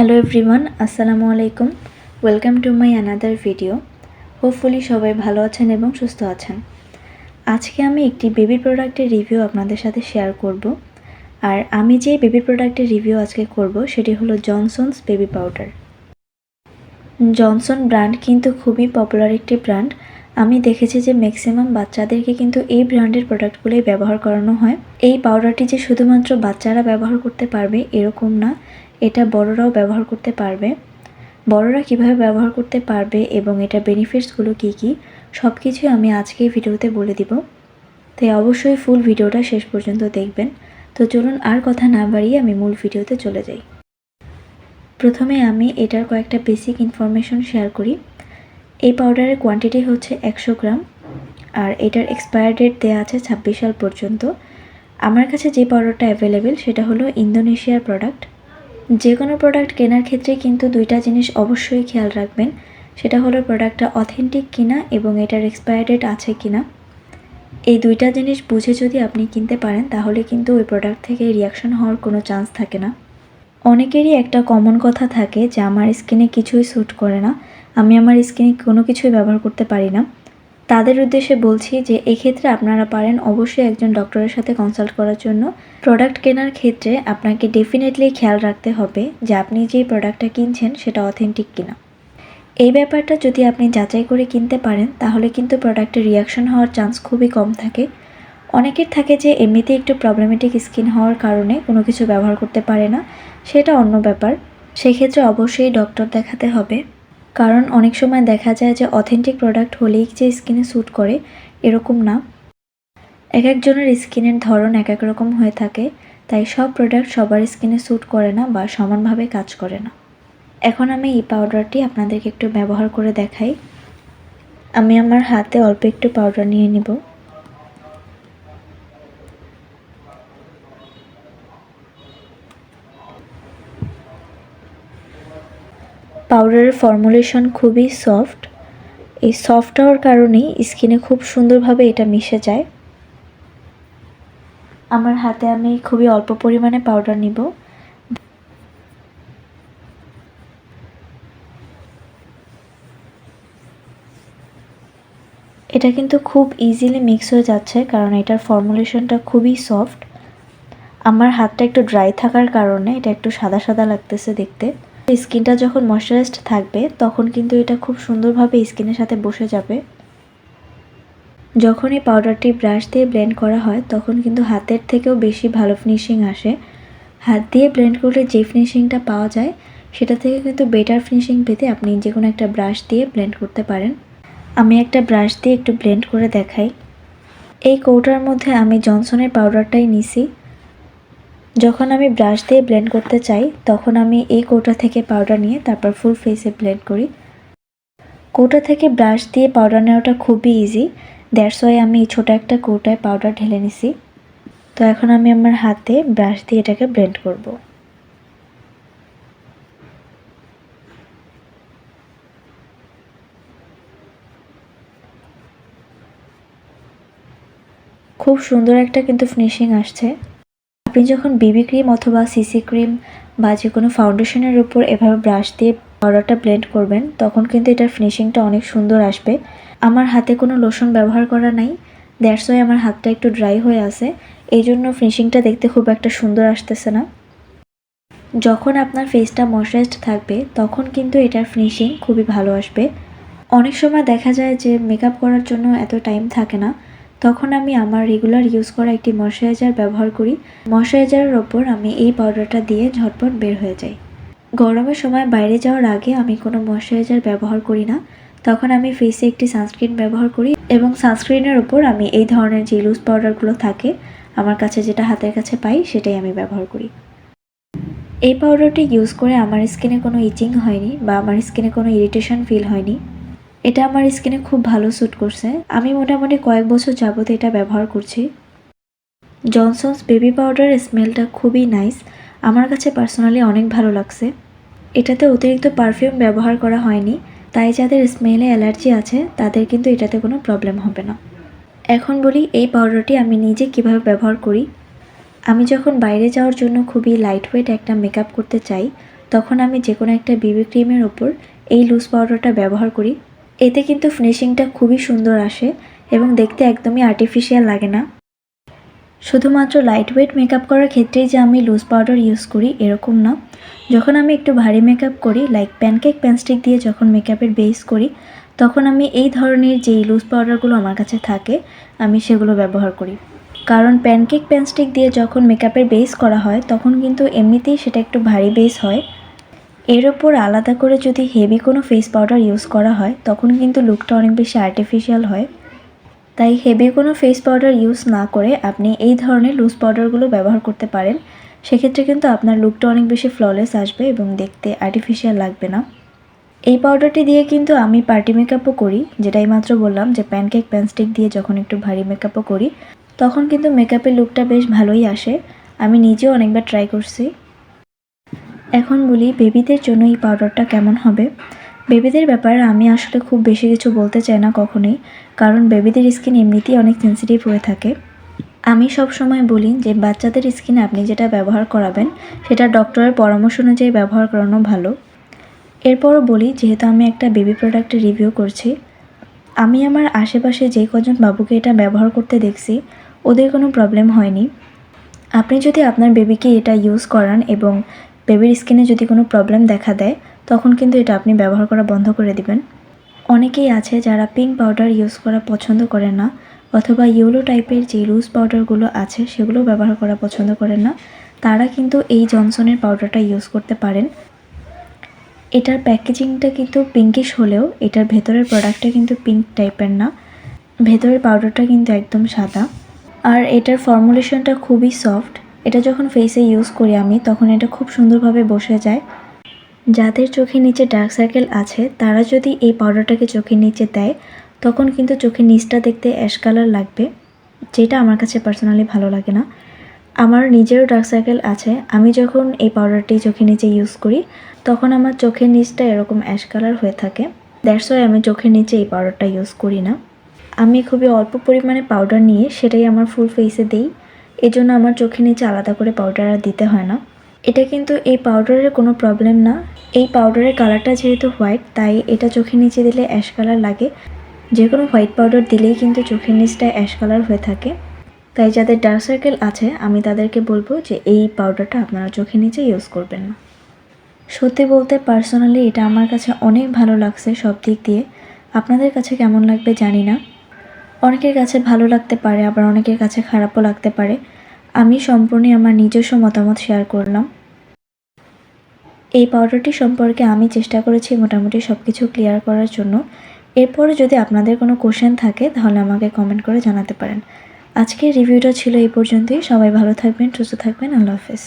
Hello everyone আসসালামু আলাইকুম welcome to my another video hopefully সবাই ভালো আছেন এবং সুস্থ আছেন। আজকে আমি একটি বেবি প্রোডাক্টের রিভিউ আপনাদের সাথে শেয়ার করব। আর আমি যে বেবি প্রোডাক্টের রিভিউ আজকে করব, সেটি হলো Johnson's baby powder Johnson brand কিন্তু খুবই পপুলার একটি ব্র্যান্ড আমি দেখেছি যে ম্যাক্সিমাম বাচ্চাদেরকে কিন্তু এই ব্র্যান্ডের প্রোডাক্টগুলোই ব্যবহার করানো হয়। এই পাউডারটি যে শুধুমাত্র বাচ্চারা ব্যবহার করতে পারবে এরকম না। এটা বড়রাও ব্যবহার করতে পারবে। বড়রা কীভাবে ব্যবহার করতে পারবে এবং এটা বেনিফিটসগুলো কী কী সব কিছুই আমি আজকে ভিডিওতে বলে দিব। তাই অবশ্যই ফুল ভিডিওটা শেষ পর্যন্ত দেখবেন। তো চলুন আর কথা না বাড়িয়ে আমি মূল ভিডিওতে চলে যাই। প্রথমে আমি এটার কয়েকটা বেসিক ইনফরমেশন শেয়ার করি। এই পাউডারের কোয়ান্টিটি হচ্ছে একশো গ্রাম আর এটার এক্সপায়ার ডেট দেওয়া আছে ছাব্বিশ সাল পর্যন্ত। আমার কাছে যে পাউডারটা অ্যাভেলেবেল সেটা হলো ইন্দোনেশিয়ার প্রোডাক্ট যে কোনো প্রোডাক্ট কেনার ক্ষেত্রে কিন্তু দুইটা জিনিস অবশ্যই খেয়াল রাখবেন। সেটা হলো প্রোডাক্টটা অথেন্টিক কিনা এবং এটার এক্সপায়ার ডেট আছে কিনা। এই দুইটা জিনিস বুঝে যদি আপনি কিনতে পারেন, তাহলে কিন্তু ওই প্রোডাক্ট থেকে রিয়াকশন হওয়ার কোনো চান্স থাকে না। অনেকেরই একটা কমন কথা থাকে যে, আমার স্কিনে কিছুই স্যুট করে না। আমি আমার স্কিনে কোনো কিছুই ব্যবহার করতে পারি না। তাদের উদ্দেশ্যে বলছি যে এক্ষেত্রে আপনারা পারেন অবশ্যই একজন ডক্টরের সাথে কনসাল্ট করার জন্য। প্রোডাক্ট কেনার ক্ষেত্রে আপনাকে ডেফিনেটলি খেয়াল রাখতে হবে যে আপনি যেই প্রোডাক্টটা কিনছেন সেটা অথেন্টিক কিনা। এই ব্যাপারটা যদি আপনি যাচাই করে কিনতে পারেন, তাহলে কিন্তু প্রোডাক্টের রিয়াকশন হওয়ার চান্স খুবই কম থাকে। অনেকের থাকে যে এমনিতে একটু প্রবলেমেটিক স্কিন হওয়ার কারণে কোনো কিছু ব্যবহার করতে পারে না, সেটা অন্য ব্যাপার। সেক্ষেত্রে অবশ্যই ডক্টর দেখাতে হবে। কারণ অনেক সময় দেখা যায় যে অথেন্টিক প্রোডাক্ট হলেই যে স্কিনে স্যুট করে, এরকম না। এক একজনের স্কিনের ধরন এক এক রকম হয়ে থাকে, তাই সব প্রোডাক্ট সবার স্কিনে স্যুট করে না বা সমানভাবে কাজ করে না। এখন আমি এই পাউডারটি আপনাদেরকে একটু ব্যবহার করে দেখাই। আমি আমার হাতে অল্প একটু পাউডার নিয়ে নিব। পাউডারের ফর্মুলেশন খুবই সফট এই সফট হওয়ার কারণেই স্কিনে খুব সুন্দরভাবে এটা মিশে যায়। আমার হাতে আমি খুবই অল্প পরিমাণে পাউডার নিব। এটা কিন্তু খুব ইজিলি মিক্স হয়ে যাচ্ছে কারণ এটার ফর্মুলেশনটা খুবই সফট আমার হাতটা একটু ড্রাই থাকার কারণে এটা একটু সাদা সাদা লাগতেছে দেখতে। স্কিনটা যখন ময়শ্চারাইজড থাকবে, তখন কিন্তু এটা খুব সুন্দরভাবে স্কিনের সাথে বসে যাবে। যখন এই পাউডারটি ব্রাশ দিয়ে ব্লেন্ড করা হয়, তখন কিন্তু হাতের থেকেও বেশি ভালো ফিনিশিং আসে। হাত দিয়ে ব্লেন্ড করলে যে ফিনিশিংটা পাওয়া যায়, সেটা থেকে কিন্তু বেটার ফিনিশিং পেতে আপনি যে কোনো একটা ব্রাশ দিয়ে ব্লেন্ড করতে পারেন। আমি একটা ব্রাশ দিয়ে একটু ব্লেন্ড করে দেখাই। এই কৌটার মধ্যে আমি জনসনের পাউডারটাই নিছি। যখন আমি ব্রাশ দিয়ে ব্লেন্ড করতে চাই, তখন আমি এই কৌটা থেকে পাউডার নিয়ে তারপর ফুল ফেসে ব্লেন্ড করি। কৌটা থেকে ব্রাশ দিয়ে পাউডার নেওয়াটা খুবই ইজি দ্যাটস ওয়াই আমি ছোটো একটা কৌটায় পাউডার ঢেলে নিছি। তো এখন আমি আমার হাতে ব্রাশ দিয়ে এটাকে ব্লেন্ড করব। খুব সুন্দর একটা কিন্তু ফিনিশিং আসছে। আপনি যখন বিবি ক্রিম অথবা সিসি ক্রিম বা যে কোনো ফাউন্ডেশনের উপর এভাবে ব্রাশ দিয়ে পাউডারটা ব্লেন্ড করবেন, তখন কিন্তু এটার ফিনিশিংটা অনেক সুন্দর আসবে। আমার হাতে কোনো লোশন ব্যবহার করা নাই দ্যাটস ওয়াই আমার হাতটা একটু ড্রাই হয়ে আছে। এই জন্য ফিনিশিংটা দেখতে খুব একটা সুন্দর আসতেছে না। যখন আপনার ফেসটা ময়শ্চারাইজড থাকবে, তখন কিন্তু এটার ফিনিশিং খুবই ভালো আসবে। অনেক সময় দেখা যায় যে মেকআপ করার জন্য এত টাইম থাকে না। তখন আমি আমার রেগুলার ইউজ করা একটি ময়শ্চারাইজার ব্যবহার করি। ময়শ্চারাইজারের ওপর আমি এই পাউডারটা দিয়ে ঝটপট বের হয়ে যাই। গরমের সময় বাইরে যাওয়ার আগে আমি কোনো ময়শ্চারাইজার ব্যবহার করি না। তখন আমি ফেসে একটি সানস্ক্রিন ব্যবহার করি এবং সানস্ক্রিনের ওপর আমি এই ধরনের যে লুজ পাউডারগুলো থাকে, আমার কাছে যেটা হাতের কাছে পাই, সেটাই আমি ব্যবহার করি। এই পাউডারটি ইউজ করে আমার স্কিনে কোনো ইচিং হয়নি বা আমার স্কিনে কোনো ইরিটেশন ফিল হয়নি। এটা আমার স্কিনে খুব ভালো স্যুট করছে। আমি মোটামুটি কয়েক বছর যাবত এটা ব্যবহার করছি। জনসনস বেবি পাউডারের স্মেলটা খুবই নাইস আমার কাছে পার্সোনালি অনেক ভালো লাগছে। এটাতে অতিরিক্ত পারফিউম ব্যবহার করা হয়নি, তাই যাদের স্মেলে অ্যালার্জি আছে, তাদের কিন্তু এটাতে কোনো প্রবলেম হবে না। এখন বলি, এই পাউডারটি আমি নিজে কীভাবে ব্যবহার করি? আমি যখন বাইরে যাওয়ার জন্য খুবই লাইট ওয়েট একটা মেকআপ করতে চাই, তখন আমি যে কোনো একটা বিবি ক্রিমের ওপর এই লুজ পাউডারটা ব্যবহার করি। এতে কিন্তু ফিনিশিংটা খুবই সুন্দর আসে এবং দেখতে একদমই আর্টিফিশিয়াল লাগে না। শুধুমাত্র লাইট ওয়েট মেকআপ করার ক্ষেত্রেই যে আমি লুজ পাউডার ইউজ করি এরকম না। যখন আমি একটু ভারী মেকআপ করি লাইক প্যানকেক প্যানস্টিক দিয়ে যখন মেকআপের বেস করি, তখন আমি এই ধরনের যেই লুজ পাউডারগুলো আমার কাছে থাকে, আমি সেগুলো ব্যবহার করি। কারণ প্যানকেক প্যানস্টিক দিয়ে যখন মেকআপের বেস করা হয়, তখন কিন্তু এমনিতেই সেটা একটু ভারী বেস হয়। এর ওপর আলাদা করে যদি হেভি কোনো ফেস পাউডার ইউজ করা হয়, তখন কিন্তু লুকটা অনেক বেশি আর্টিফিশিয়াল হয়। তাই হেভি কোনো ফেস পাউডার ইউজ না করে আপনি এই ধরনের লুজ পাউডারগুলো ব্যবহার করতে পারেন। সেক্ষেত্রে কিন্তু আপনার লুকটা অনেক বেশি ফ্ললেস আসবে এবং দেখতে আর্টিফিশিয়াল লাগবে না। এই পাউডারটি দিয়ে কিন্তু আমি পার্টি মেকআপও করি, যেটাই মাত্র বললাম যে প্যানকেক প্যানস্টিক দিয়ে যখন একটু ভারী মেকআপও করি, তখন কিন্তু মেকআপের লুকটা বেশ ভালোই আসে। আমি নিজেও অনেকবার ট্রাই করছি। এখন বলি, বেবিদের জন্য এই পাউডারটা কেমন হবে? বেবিদের ব্যাপারে আমি আসলে খুব বেশি কিছু বলতে চাই না কখনোই, কারণ বেবিদের স্কিন এমনিতেই অনেক সেন্সিটিভ হয়ে থাকে। আমি সব সময় বলি যে, বাচ্চাদের স্কিনে আপনি যেটা ব্যবহার করাবেন, সেটা ডক্টরের পরামর্শ অনুযায়ী ব্যবহার করানো ভালো। এরপরও বলি, যেহেতু আমি একটা বেবি প্রোডাক্টের রিভিউ করছি, আমি আমার আশেপাশে যে কজন বাবুকে এটা ব্যবহার করতে দেখছি, ওদের কোনো প্রবলেম হয়নি। আপনি যদি আপনার বেবিকে এটা ইউজ করান এবং বেবির স্কিনে যদি কোনো প্রবলেম দেখা দেয়, তখন কিন্তু এটা আপনি ব্যবহার করা বন্ধ করে দিবেন। অনেকেই আছে যারা পিঙ্ক পাউডার ইউজ করা পছন্দ করে না, অথবা ইয়েলো টাইপের যে লুজ পাউডারগুলো আছে সেগুলো ব্যবহার করা পছন্দ করেন না। তারা কিন্তু এই জনসনের পাউডারটা ইউজ করতে পারেন। এটার প্যাকেজিংটা কিন্তু পিঙ্কিশ হলেও, এটার ভেতরের প্রোডাক্টটা কিন্তু পিঙ্ক টাইপের না। ভেতরের পাউডারটা কিন্তু একদম সাদা। আর এটার ফর্মুলেশনটা খুবই সফট এটা যখন ফেসে ইউজ করি আমি, তখন এটা খুব সুন্দরভাবে বসে যায়। যাদের চোখের নিচে ডার্ক সার্কেল আছে, তারা যদি এই পাউডারটাকে চোখের নিচে দেয়, তখন কিন্তু চোখের নিচটা দেখতে অ্যাশ কালার লাগবে, যেটা আমার কাছে পার্সোনালি ভালো লাগে না। আমার নিজেরও ডার্ক সার্কেল আছে, আমি যখন এই পাউডারটি চোখের নিচে ইউজ করি, তখন আমার চোখের নিচটা এরকম অ্যাশ কালার হয়ে থাকে। দ্যাটস ওয়াই আমি চোখের নিচে এই পাউডারটা ইউজ করি না। আমি খুবই অল্প পরিমাণে পাউডার নিয়ে সেটাই আমার ফুল ফেসে দিই। এজন্য আমার চোখের নিচে আলাদা করে পাউডার আর দিতে হয় না। এটা কিন্তু এই পাউডারের কোনো প্রবলেম না। এই পাউডারের কালারটা যেহেতু হোয়াইট তাই এটা চোখের নিচে দিলে অ্যাশ কালার লাগে। যে কোনো হোয়াইট পাউডার দিলেই কিন্তু চোখের নিচটা অ্যাশ কালার হয়ে থাকে। তাই যাদের ডার্ক সার্কেল আছে, আমি তাদেরকে বলব যে এই পাউডারটা আপনারা চোখের নিচে ইউজ করবেন না। সত্যি বলতে পার্সোনালি এটা আমার কাছে অনেক ভালো লাগছে সব দিক দিয়ে। আপনাদের কাছে কেমন লাগবে জানি না। অনেকের কাছে ভালো লাগতে পারে, আবার অনেকের কাছে খারাপও লাগতে পারে। আমি সম্পূর্ণই আমার নিজস্ব মতামত শেয়ার করলাম। এই পাউডারটি সম্পর্কে আমি চেষ্টা করেছি মোটামুটি সব কিছু ক্লিয়ার করার জন্য। এরপরে যদি আপনাদের কোনো কোশ্চেন থাকে, তাহলে আমাকে কমেন্ট করে জানাতে পারেন। আজকের রিভিউটা ছিল এই পর্যন্তই। সবাই ভালো থাকবেন, সুস্থ থাকবেন। আল্লাহ হাফেজ।